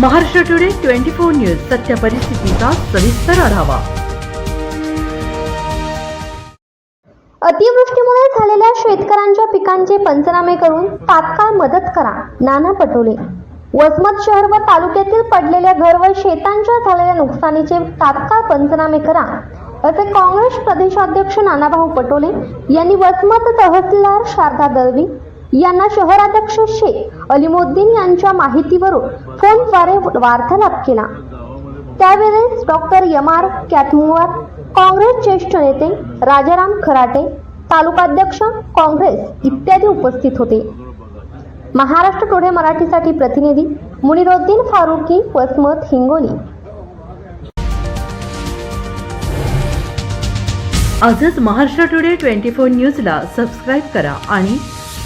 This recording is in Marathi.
Maharashtra today twenty four news सत्य परिस्थितीचा सविस्तर आढावा. अतिवृष्टीमुळे झालेल्या शेतकऱ्यांच्या पिकांचे पंचनामे करून तात्काळ मदत करा नाना पटोले. वसमत शहर व तालुक्यातील पडलेल्या घर व शेतांच्या झालेल्या नुकसानीचे तात्काळ पंचनामे करा असे काँग्रेस प्रदेशाध्यक्ष नानाभाऊ पटोले यांनी वसमत तहसीलदार शारदा दळवी यांना शहराध्यक्ष शेख अलिमुद्दीन यांच्या माहितीवरून फोनद्वारे वार्तालाप केला. त्यावेळेस डॉक्टर एम आर कॅथमुआर काँग्रेस ज्येष्ठ नेते राजाराम खराटे तालुकाध्यक्ष काँग्रेस इत्यादी उपस्थित होते. महाराष्ट्र टुडे मराठीसाठी प्रतिनिधी मुनिरुद्दीन फारुकी वसमत हिंगोली. आजच महाराष्ट्र टुडे ट्वेंटी फोर न्यूजला सबस्क्राईब करा आणि